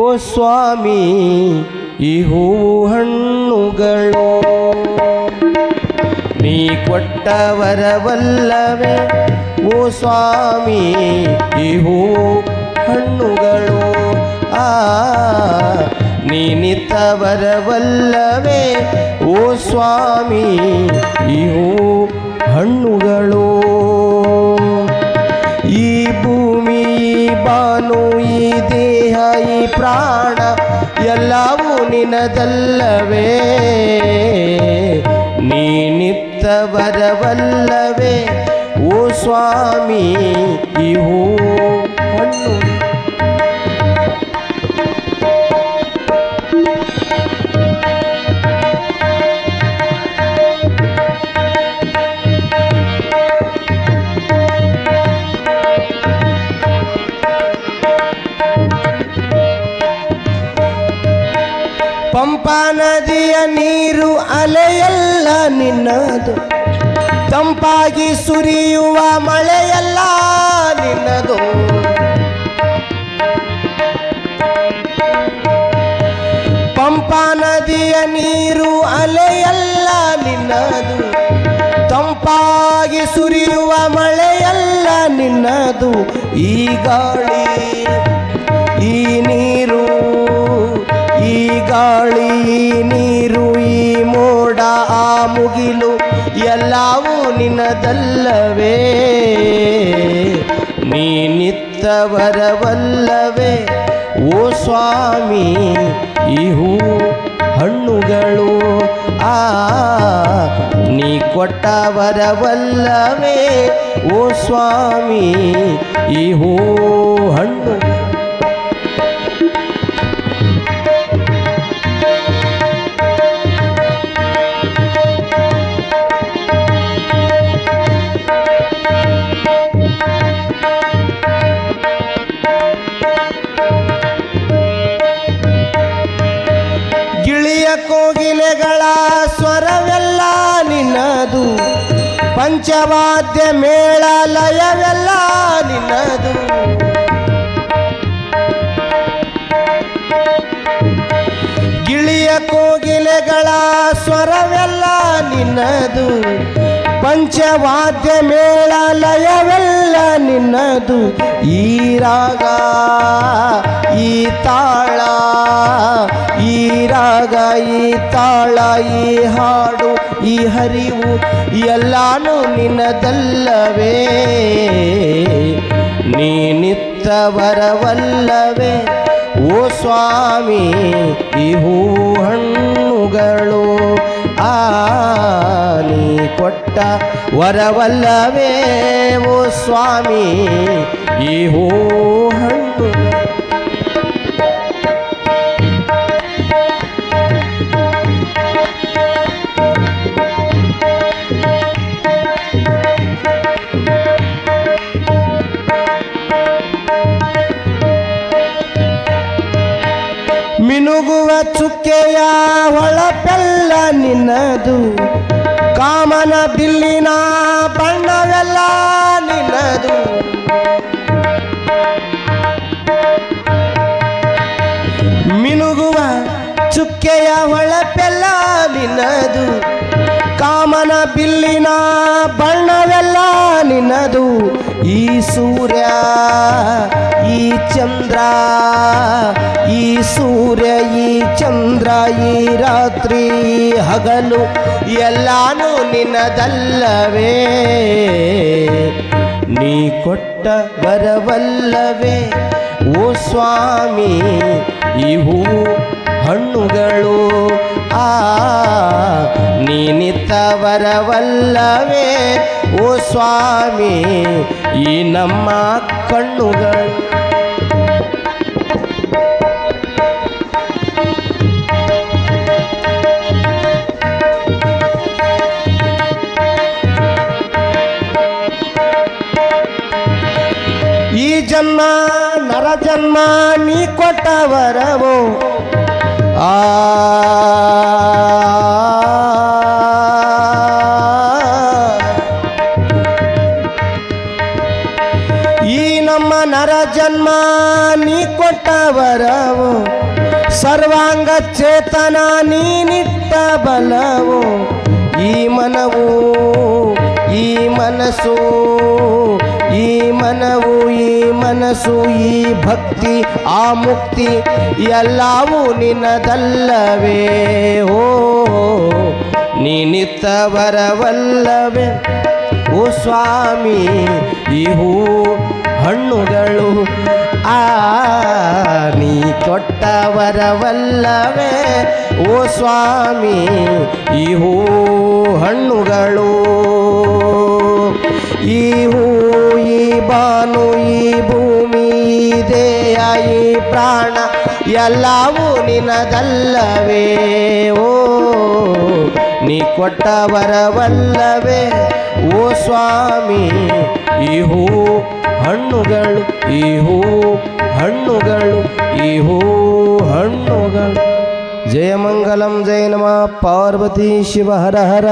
ಓ ಸ್ವಾಮಿ, ಈ ಹೂವು ಹಣ್ಣುಗಳು ನೀ ಕೊಟ್ಟ ವರವಲ್ಲವೇ ಓ ಸ್ವಾಮಿ, ಈ ಹೂವು ಹಣ್ಣುಗಳು ಆ ನೀನಿತ್ತ ವರವಲ್ಲವೇ ಓ ಸ್ವಾಮಿ, ಈ ಹೂವು ನೀ ನೀನಿತ್ತ ಬರವಲ್ಲವೇ ಓ ಸ್ವಾಮಿ ಪಂಪಾ ನದಿಯ ನೀರು ಅಲೆಯಲ್ಲ ನಿನ್ನದು. ತಂಪಾಗಿ ಸುರಿಯುವ ಮಳೆಯಲ್ಲ ನಿನ್ನದು. ಪಂಪಾ ನದಿಯ ನೀರು ಅಲೆಯಲ್ಲ ನಿನ್ನದು. ತಂಪಾಗಿ ಸುರಿಯುವ ಮಳೆಯಲ್ಲ ನಿನ್ನದು. ಈ ಗಾಳಿ, ಈ ನೀರು ಗಾಳಿ ನೀರು ಈ ಮೋಡ, ಆ ಮುಗಿಲು ಎಲ್ಲವೂ ನಿನ್ನದಲ್ಲವೇ ನೀ ನಿತ್ತವರವಲ್ಲವೇ. ಓ ಸ್ವಾಮಿ ಇಹೂ ಹಣ್ಣುಗಳು, ಆ, ನೀ ಕೊಟ್ಟವರವಲ್ಲವೇ. ಓ ಸ್ವಾಮಿ ಇಹೂ ಹಣ್ಣು ಪಂಚವಾದ್ಯ ಮೇಳ ಲಯವೆಲ್ಲ ನಿನ್ನದು. ಗಿಳಿಯ ಕೋಗಿಲೆಗಳ ಸ್ವರವೆಲ್ಲ ನಿನ್ನದು. ಪಂಚವಾದ್ಯ ಮೇಳ ಲಯವೆಲ್ಲ ನಿನ್ನದು ಈ ರಾಗ, ಈ ತಾಳ, ಈ ರಾಗ, ಈ ತಾಳ, ಈ ಹಾಡು, ಈ ಹರಿವು ಎಲ್ಲಾನು ನಿನ್ನದಲ್ಲವೇ ನೀನಿತ್ತ ವರವಲ್ಲವೇ ಓ ಸ್ವಾಮಿ, ಈ ಹೂ ಹಣ್ಣುಗಳು ಆ, ನೀ ಕೊಟ್ಟ ವರವಲ್ಲವೇ. ಓ ಸ್ವಾಮಿ ಈ ಹೂ ಹಣ್ಣು ಮಿನುಗುವ ಚುಕ್ಕೆಯ ಹೊಳಪೆಲ್ಲ ನಿನ್ನದು ಕಾಮನ ಬಿಲ್ಲಿನ ಬಣ್ಣವೆಲ್ಲ ನಿನ್ನದು. ಮಿನುಗುವ ಚುಕ್ಕೆಯ ಹೊಳಪೆಲ್ಲ ನಿನ್ನದು. ಕಾಮನ ಬಿಲ್ಲಿನ ಬಣ್ಣವೆಲ್ಲ ನಿನ್ನದು. ಈ ಸೂರ್ಯ, ಈ ಚಂದ್ರ, ಈ ಸೂರ್ಯ ಚಂದ್ರ ಈ ರಾತ್ರಿ ಹಗಲು ಎಲ್ಲಾನು ನಿನ್ನದಲ್ಲವೇ ನೀ ಕೊಟ್ಟ ಬರವಲ್ಲವೇ ಓ ಸ್ವಾಮಿ ಇವು ಹಣ್ಣುಗಳು, ಆ ನೀನಿತ್ತ ಬರವಲ್ಲವೇ ಓ ಸ್ವಾಮಿ, ಈ ನಮ್ಮ ಕಣ್ಣುಗಳು ನರ ಜನ್ಮ ನೀ ಕೊಟ್ಟ ವರವೋ ಆ ಈ ನಮ್ಮ ನರ ಜನ್ಮ ನೀ ಕೊಟ್ಟ ವರವು ಸರ್ವಾಂಗ ಚೇತನ ನೀನಿಟ್ಟ ಬಲವು ಈ ಮನವು ಈ ಮನಸ್ಸು ಈ ಮನವು, ಈ ಮನಸ್ಸು, ಈ ಭಕ್ತಿ, ಆ ಮುಕ್ತಿ ಎಲ್ಲವೂ ನಿನ್ನದಲ್ಲವೇ ಓ ನೀನಿತ್ತ ವರವಲ್ಲವೇ? ಓ ಸ್ವಾಮಿ, ಈ ಹಣ್ಣುಗಳು, ಆ, ನೀ ಕೊಟ್ಟವರವಲ್ಲವೇ ಓ ಸ್ವಾಮಿ, ಈ ಹೂ ಹಣ್ಣುಗಳು, ಈ ಹೂ ಬಾನು ಈ ಭೂಮಿ ದೇಯ ಈ ಪ್ರಾಣ ಎಲ್ಲವೂ ನಿನದಲ್ಲವೇ? ಓ, ನೀ ಕೊಟ್ಟ ವರವಲ್ಲವೇ? ಓ ಸ್ವಾಮಿ, ಈ ಹೂ ಹಣ್ಣುಗಳು, ಈ ಹೂ ಹಣ್ಣುಗಳು, ಈ ಹೂ ಹಣ್ಣುಗಳು. ಜಯ ಮಂಗಲಂ, ಜಯ ನಮ, ಪಾರ್ವತಿ ಶಿವ ಹರ ಹರ.